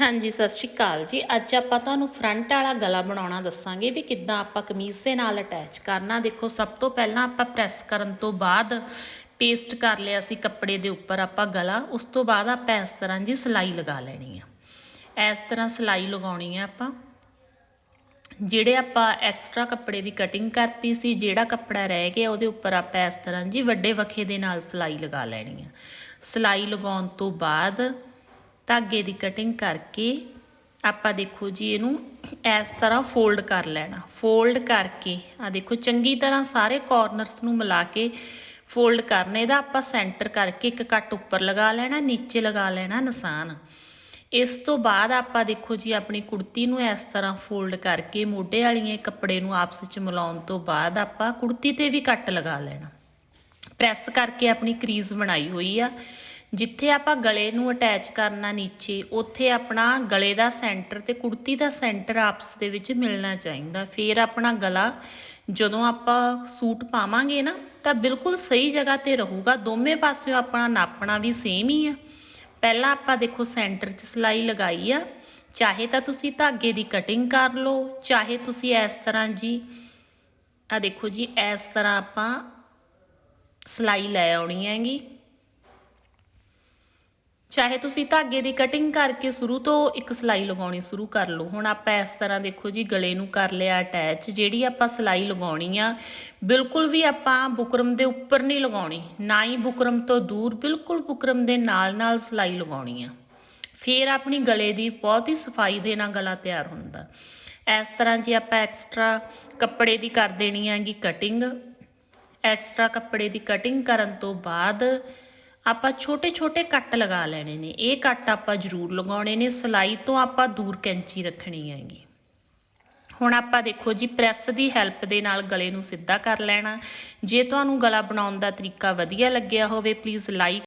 ਹਾਂਜੀ, ਸਤਿ ਸ਼੍ਰੀ ਅਕਾਲ ਜੀ। ਅੱਜ ਆਪਾਂ ਤੁਹਾਨੂੰ ਫਰੰਟ ਵਾਲਾ ਗਲਾ ਬਣਾਉਣਾ ਦੱਸਾਂਗੇ ਵੀ ਕਿੱਦਾਂ ਆਪਾਂ ਕਮੀਜ਼ ਦੇ ਨਾਲ ਅਟੈਚ ਕਰਨਾ। ਦੇਖੋ, ਸਭ ਤੋਂ ਪਹਿਲਾਂ ਆਪਾਂ ਪ੍ਰੈਸ ਕਰਨ ਤੋਂ ਬਾਅਦ ਪੇਸਟ ਕਰ ਲਿਆ ਸੀ ਕੱਪੜੇ ਦੇ ਉੱਪਰ ਆਪਾਂ ਗਲਾ। ਉਸ ਤੋਂ ਬਾਅਦ ਆਪਾਂ ਇਸ ਤਰ੍ਹਾਂ ਜੀ ਸਿਲਾਈ ਲਗਾ ਲੈਣੀ ਆ। ਇਸ ਤਰ੍ਹਾਂ ਸਿਲਾਈ ਲਗਾਉਣੀ ਆ ਆਪਾਂ। ਜਿਹੜੇ ਆਪਾਂ ਐਕਸਟਰਾ ਕੱਪੜੇ ਦੀ ਕਟਿੰਗ ਕਰਤੀ ਸੀ, ਜਿਹੜਾ ਕੱਪੜਾ ਰਹਿ ਗਿਆ, ਉਹਦੇ ਉੱਪਰ ਆਪਾਂ ਇਸ ਤਰ੍ਹਾਂ ਜੀ ਵੱਡੇ ਵਖੇ ਦੇ ਨਾਲ ਸਿਲਾਈ ਲਗਾ ਲੈਣੀ ਆ। ਸਿਲਾਈ ਲਗਾਉਣ ਤੋਂ ਬਾਅਦ ਧਾਗੇ ਦੀ ਕਟਿੰਗ ਕਰਕੇ ਆਪਾਂ ਦੇਖੋ ਜੀ ਇਹਨੂੰ ਇਸ ਤਰ੍ਹਾਂ ਫੋਲਡ ਕਰ ਲੈਣਾ। ਫੋਲਡ ਕਰਕੇ ਆ ਦੇਖੋ ਚੰਗੀ ਤਰ੍ਹਾਂ ਸਾਰੇ ਕਾਰਨਰਸ ਨੂੰ ਮਿਲਾ ਕੇ ਫੋਲਡ ਕਰਨੇ। ਇਹਦਾ ਆਪਾਂ ਸੈਂਟਰ ਕਰਕੇ ਇੱਕ ਕੱਟ ਉੱਪਰ ਲਗਾ ਲੈਣਾ, ਨੀਚੇ ਲਗਾ ਲੈਣਾ ਨਿਸ਼ਾਨ ਇਸ ਤੋਂ ਬਾਅਦ ਆਪਾਂ ਦੇਖੋ ਜੀ ਆਪਣੀ ਕੁੜਤੀ ਨੂੰ ਇਸ ਤਰ੍ਹਾਂ ਫੋਲਡ ਕਰਕੇ ਮੋਢੇ ਵਾਲੀਆਂ ਕੱਪੜੇ ਨੂੰ ਆਪਸ ਵਿੱਚ ਮਿਲਾਉਣ ਤੋਂ ਬਾਅਦ ਆਪਾਂ ਕੁੜਤੀ ਤੇ ਵੀ ਕੱਟ ਲਗਾ ਲੈਣਾ। ਪ੍ਰੈਸ ਕਰਕੇ ਆਪਣੀ ਕਰੀਜ਼ ਬਣਾਈ ਹੋਈ ਆ। ਜਿੱਥੇ ਆਪਾਂ ਗਲੇ ਨੂੰ ਅਟੈਚ ਕਰਨਾ ਨੀਚੇ, ਉੱਥੇ ਆਪਣਾ ਗਲੇ ਦਾ ਸੈਂਟਰ ਤੇ ਕੁੜਤੀ ਦਾ ਸੈਂਟਰ ਆਪਸ ਦੇ ਵਿੱਚ ਮਿਲਣਾ ਚਾਹੀਦਾ। ਫਿਰ ਆਪਣਾ ਗਲਾ, ਜਦੋਂ ਆਪਾਂ ਸੂਟ ਪਾਵਾਂਗੇ ਨਾ, ਤਾਂ ਬਿਲਕੁਲ ਸਹੀ ਜਗ੍ਹਾ ਤੇ ਰਹੂਗਾ। ਦੋਵੇਂ ਪਾਸਿਓਂ ਆਪਣਾ ਨਾਪਣਾ ਵੀ ਸੇਮ ਹੀ ਆ। ਪਹਿਲਾਂ ਆਪਾਂ ਦੇਖੋ ਸੈਂਟਰ 'ਚ ਸਿਲਾਈ ਲਗਾਈ ਆ। ਚਾਹੇ ਤਾਂ ਤੁਸੀਂ ਧਾਗੇ ਦੀ ਕਟਿੰਗ ਕਰ ਲਓ, ਚਾਹੇ ਤੁਸੀਂ ਇਸ ਤਰ੍ਹਾਂ ਜੀ ਆ ਦੇਖੋ ਜੀ, ਇਸ ਤਰ੍ਹਾਂ ਆਪਾਂ ਸਿਲਾਈ ਲੈ ਆਉਣੀ ਹੈਗੀ। ਚਾਹੇ ਤੁਸੀਂ ਧਾਗੇ ਦੀ ਕਟਿੰਗ ਕਰਕੇ ਸ਼ੁਰੂ ਤੋਂ ਇੱਕ ਸਿਲਾਈ ਲਗਾਉਣੀ ਸ਼ੁਰੂ ਕਰ ਲਓ। ਹੁਣ ਆਪਾਂ ਇਸ ਤਰ੍ਹਾਂ ਦੇਖੋ ਜੀ, ਗਲੇ ਨੂੰ ਕਰ ਲਿਆ ਅਟੈਚ ਜਿਹੜੀ ਆਪਾਂ ਸਿਲਾਈ ਲਗਾਉਣੀ ਆ, ਬਿਲਕੁਲ ਵੀ ਆਪਾਂ ਬੁਕਰਮ ਦੇ ਉੱਪਰ ਨਹੀਂ ਲਗਾਉਣੀ। ਨਾ ਹੀ ਬੁਕਰਮ ਤੋਂ ਦੂਰ, ਬਿਲਕੁਲ ਬੁਕਰਮ ਦੇ ਨਾਲ ਨਾਲ ਸਿਲਾਈ ਲਗਾਉਣੀ ਆ। ਫਿਰ ਆਪਣੀ ਗਲੇ ਦੀ ਬਹੁਤ ਹੀ ਸਫ਼ਾਈ ਦੇ ਨਾਲ ਗਲਾ ਤਿਆਰ ਹੁੰਦਾ। ਇਸ ਤਰ੍ਹਾਂ ਜੀ ਆਪਾਂ ਐਕਸਟਰਾ ਕੱਪੜੇ ਦੀ ਕਰ ਦੇਣੀ ਹੈਗੀ ਕਟਿੰਗ ਐਕਸਟਰਾ ਕੱਪੜੇ ਦੀ ਕਟਿੰਗ ਕਰਨ ਤੋਂ ਬਾਅਦ ਆਪਾਂ ਛੋਟੇ ਛੋਟੇ ਕੱਟ ਲਗਾ ਲੈਣੇ ਨੇ। ਇਹ ਕੱਟ ਆਪਾਂ ਜ਼ਰੂਰ ਲਗਾਉਣੇ ਨੇ। ਸਿਲਾਈ ਤੋਂ ਆਪਾਂ ਦੂਰ ਕੈਂਚੀ ਰੱਖਣੀ ਹੈਗੀ। ਹੁਣ ਆਪਾਂ ਦੇਖੋ ਜੀ, ਪ੍ਰੈਸ ਦੀ ਹੈਲਪ ਦੇ ਨਾਲ ਗਲੇ ਨੂੰ ਸਿੱਧਾ ਕਰ ਲੈਣਾ। ਜੇ ਤੁਹਾਨੂੰ ਗਲਾ ਬਣਾਉਣ ਦਾ ਤਰੀਕਾ ਵਧੀਆ ਲੱਗਿਆ ਹੋਵੇ ਪਲੀਜ਼ ਲਾਈਕ